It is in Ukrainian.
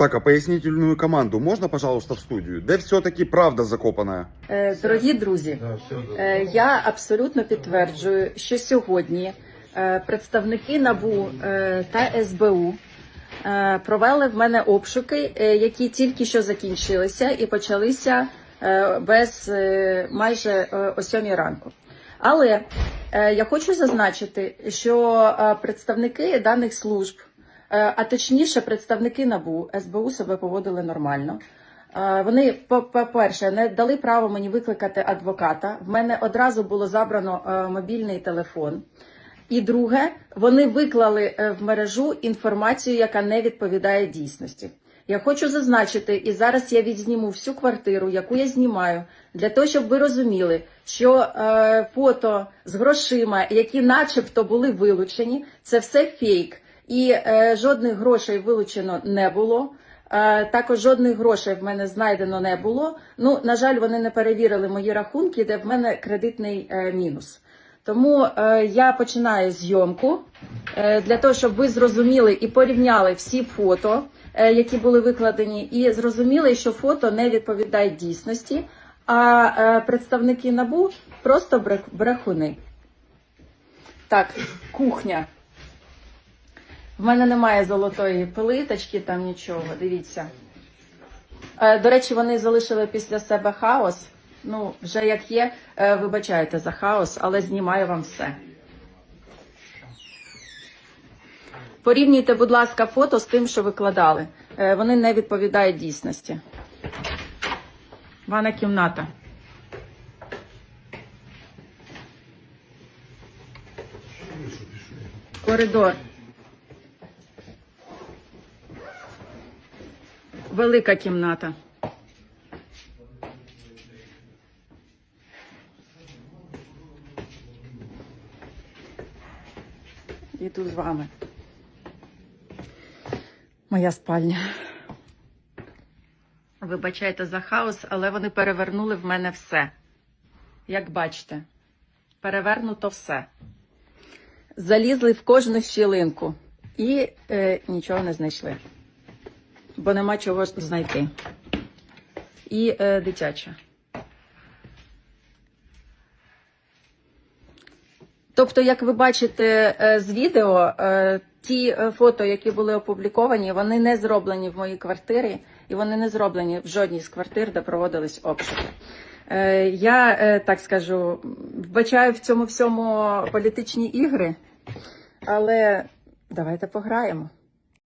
Так, а пояснительную команду можно, пожалуйста, в студию? Де все-таки правда закопана? Е, Дорогі друзі, е, я абсолютно підтверджую, що сьогодні е, представники НАБУ е, та СБУ е, провели в мене обшуки, е, які тільки що закінчилися і почалися е, без е, майже е, о сьомій ранку. Але е, я хочу зазначити, що е, представники даних служб, а точніше представники НАБУ, СБУ себе поводили нормально. Е, Вони, по- по-перше, не дали право мені викликати адвоката. В мене одразу було забрано е, мобільний телефон. І друге, вони виклали е, в мережу інформацію, яка не відповідає дійсності. Я хочу зазначити, і зараз я відзніму всю квартиру, яку я знімаю, для того, щоб ви розуміли, що е, фото з грошима, які начебто були вилучені, це все фейк. І е, жодних грошей вилучено не було. Е, Також жодних грошей в мене знайдено не було. Ну, на жаль, вони не перевірили мої рахунки, де в мене кредитний е, мінус. Тому е, я починаю зйомку е, для того, щоб ви зрозуміли і порівняли всі фото, е, які були викладені, і зрозуміли, що фото не відповідають дійсності, а е, представники набу просто брех- брехуни. Так, кухня. В мене немає золотої плиточки, там нічого, дивіться. Е, До речі, вони залишили після себе хаос. Ну, вже як є, е, вибачайте за хаос, але знімаю вам все. Порівнюйте, будь ласка, фото з тим, що викладали. Е, Вони не відповідають дійсності. Ванна кімната. Коридор. Велика кімната. І тут з вами. Моя спальня. Вибачайте за хаос, але вони перевернули в мене все. Як бачите, перевернуто все. Залізли в кожну щілинку і е, нічого не знайшли бо нема чого знайти. І е, дитяча. Тобто, як ви бачите е, з відео, е, ті е, фото, які були опубліковані, вони не зроблені в моїй квартирі, і вони не зроблені в жодній з квартир, де проводились обшуки. Я так скажу, вбачаю в цьому всьому політичні ігри, але давайте пограємо.